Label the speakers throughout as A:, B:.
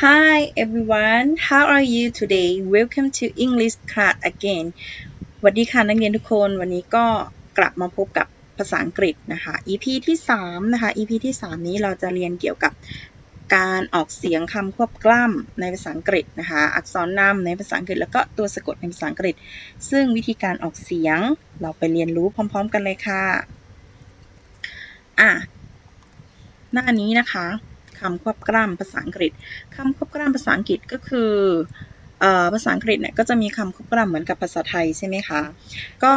A: Hi everyone, how are you today? Welcome to English class again. สวัสดีค่ะนักเรียนทุกคนวันนี้ก็กลับมาพบกับภาษาอังกฤษนะคะ EP ที่3นะคะ EP ที่ 3 นี้เราจะเรียนเกี่ยวกับการออกเสียงคำควบกล้ำในภาษาอังกฤษนะคะ อักษรนำในภาษาอังกฤษแล้วก็ตัวสะกดในภาษาอังกฤษ ซึ่งวิธีการออกเสียงเราไปเรียนรู้พร้อม ๆ กันเลยค่ะ อะ หน้านี้นะคะ คำควบกล้ำภาษาอังกฤษคำควบกล้ำภาษาอังกฤษก็คืออภาษาอังกฤษเนี่ยก็จะมีคำควบกล้ำเหมือนกับภาษาไทยใช่ไหมคะก็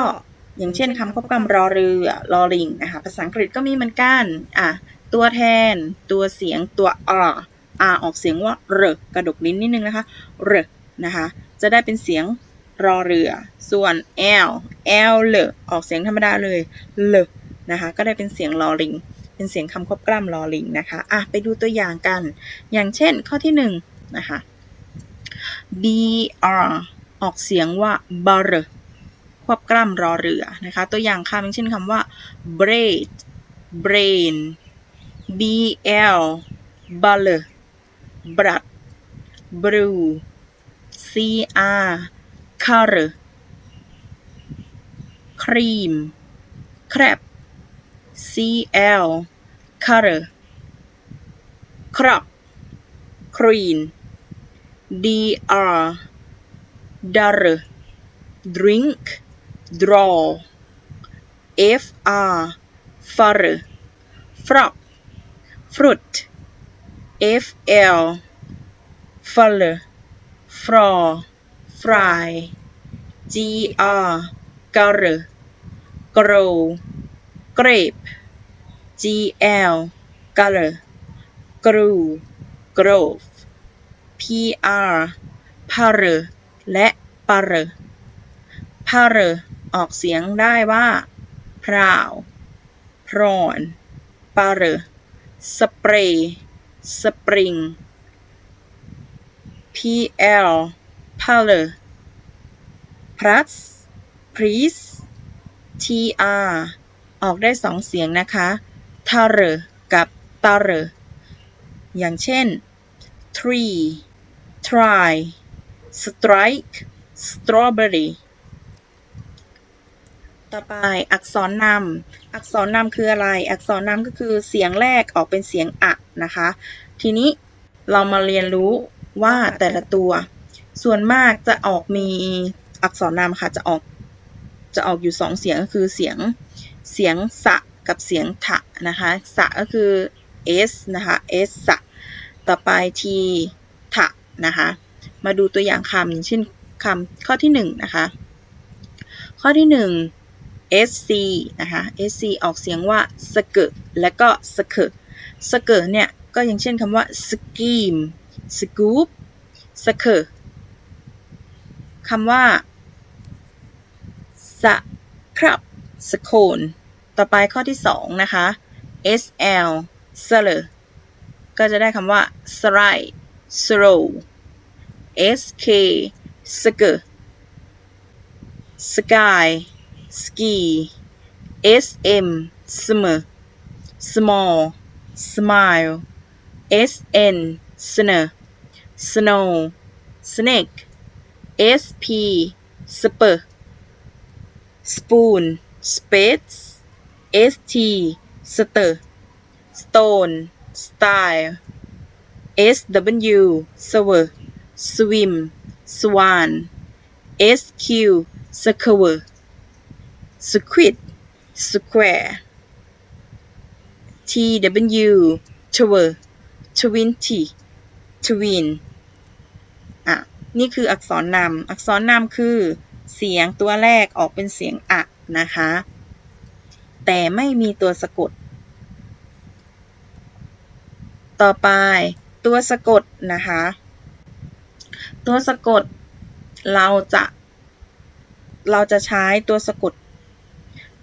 A: อย่างเช่นคำควบกล้ำรอเรือรอลิงนะคะภาษาอังกฤษก็มีเหมือนกันอะตัวแทน ตัวเสียงตัว r r ออกเสียงว่าเรกระดกลิ้นนิดนึงนะคะเรนะคะจะได้เป็นเสียงรอเรือ ส่วน l l เลออกเสียงธรรมดาเลยเลนะคะก็ได้เป็นเสียงลอลิง เป็นเสียงคำควบกล้ำลอลิงนะคะอะไปดูตัวอย่างกัน อย่างเช่นข้อที่หนึ่งนะคะ br ออกเสียงว่า bar ควบกล้ำรอเรือนะคะ ตัวอย่างคำอย่างเช่นคำว่า braid brain bl ball blood brew cr color cream crab CL color crop green DR dar drink draw FR fur frog fruit FL fuller floor fry GR color grow grape GL color grew grove PR par และ par par ออกเสียงได้ว่า prow prawn par spray spring PL parlor plus please TR ออกได้สองเสียงนะคะ t a r กับ t a r อย่างเช่น tree try strike strawberry ต่อไปอักษรนำอักษรนำคืออะไร อักษรนำก็คือเสียงแรกออกเป็นเสียงอะนะคะ ทีนี้เรามาเรียนรู้ว่าแต่ละตัว ส่วนมากจะออกมีอักษรนำค่ะจะออกจะออกอยู่สองเสียงก็คือเสียง เสียงสะกับเสียงถะนะคะสะก็คือ s นะคะ s สะต่อไป t ถะนะคะมาดูตัวอย่างคำอย่างเช่นคำข้อที่หนึ่งนะคะข้อที่หนึ่ง sc นะคะ sc ออกเสียงว่าสเกและก็สเกสเกเนี่ยก็อย่างเช่นคำว่า scheme scoop สเกคำว่าสครับ สโคนต่อไปข้อที่สองนะคะ sl s l ก็จะได้คำว่า slide slow sk sk sky ski sm sm small smile sn sn snow snake sp sp spoon spades st stir stone style sw server swim swan sq skewer squid square tw tower twenty twin อะ นี่คืออักษรนำ อักษรนำคือเสียงตัวแรกออกเป็นเสียงอะ นะคะ แต่ไม่มีตัวสะกด ต่อไปตัวสะกดนะคะ ตัวสะกดเราจะ เราจะใช้ตัวสะกด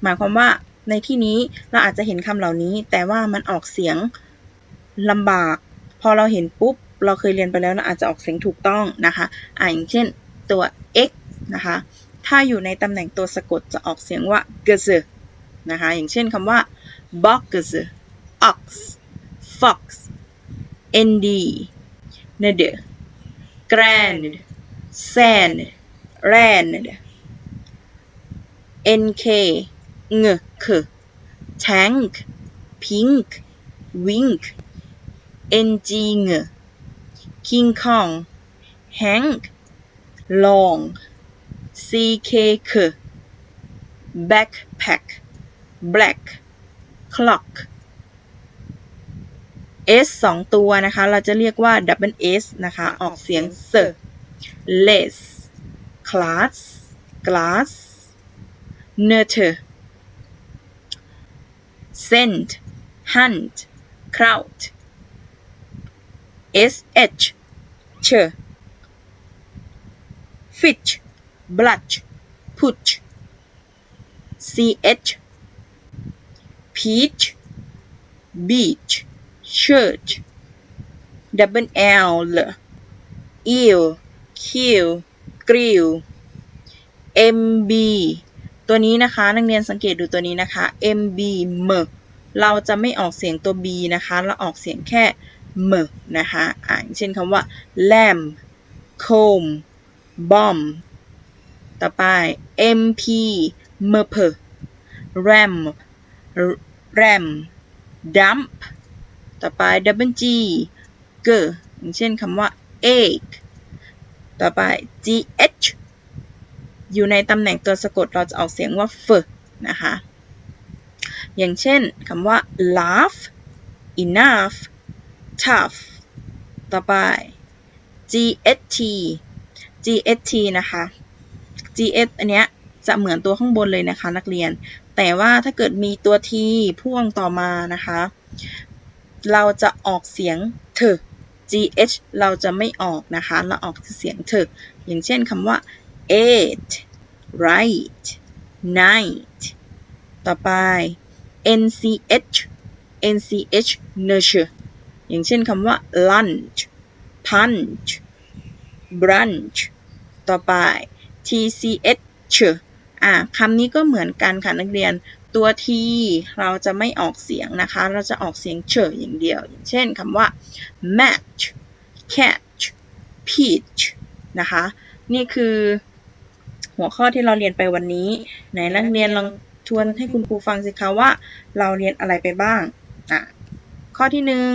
A: หมายความว่าในที่นี้เราอาจจะเห็นคำเหล่านี้ แต่ว่ามันออกเสียงลำบาก พอเราเห็นปุ๊บ เราเคยเรียนไปแล้วเราอาจจะออกเสียงถูกต้องนะคะอ่าอย่างเช่นตัว x นะคะ ถ้าอยู่ในตำแหน่งตัวสะกดจะออกเสียงว่า g z นะคะ อย่างเช่นคำว่า box ox fox nd grand sand rand nk ng k tank pink wink ng ng king kong hank long ck k backpack black clock s สองตัวนะคะ เราจะเรียกว่า double s นะคะ ออกเสียงเซ less class glass nurture send hunt crowd sh ch fish blush push ch peach beach church double l eel kill grill mb ตัวนี้นะคะนักเรียนสังเกตดูตัวนี้นะคะ mb เมเราจะไม่ออกเสียงตัว b นะคะ เราออกเสียงแค่เมนะคะ อ่านเช่นคำว่า lamb comb bomb ต่อไป mp เมเพ ram ram dump ต่อไป double g เกอย่างเช่นคำว่า egg ต่อไป gh อยู่ในตำแหน่งตัวสะกดเราจะออกเสียงว่า f นะคะ อย่างเช่นคำว่า laugh enough tough ต่อไป gt gt นะคะ gs อันเนี้ยจะเหมือนตัวข้างบนเลยนะคะ นักเรียน แต่ว่าถ้าเกิดมีตัว t พ่วงต่อมานะคะ เราจะออกเสียงเถ gh เราจะไม่ออกนะคะ เราออกเสียงเถอย่างเช่นคำว่า eight right night ต่อไป nch nch nurture อย่างเช่นคำว่า lunch punch brunch ต่อไป tch อะคำนี้ก็เหมือนกันค่ะนักเรียน ตัว t เราจะไม่ออกเสียงนะคะ เราจะออกเสียงเฉยอย่างเดียว อย่างเช่นคำว่า match catch peach นะคะ นี่คือหัวข้อที่เราเรียนไปวันนี้ ไหนนักเรียนลองทวนให้คุณครูฟังสิคะว่า เราเรียนอะไรไปบ้างอะข้อที่หนึ่ง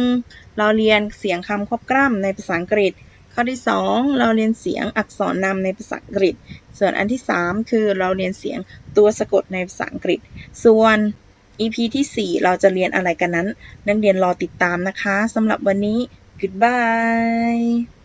A: เราเรียนเสียงคำควบกล้ำในภาษาอังกฤษ ข้อที่สองเราเรียนเสียงอักษรนำในภาษาอังกฤษ ส่วนอันที่สามคือเราเรียนเสียงตัวสะกดในภาษาอังกฤษ ส่วน EP ที่ 4 เราจะเรียนอะไรกันนั้น นักเรียนรอติดตามนะคะสำหรับวันนี้ goodbye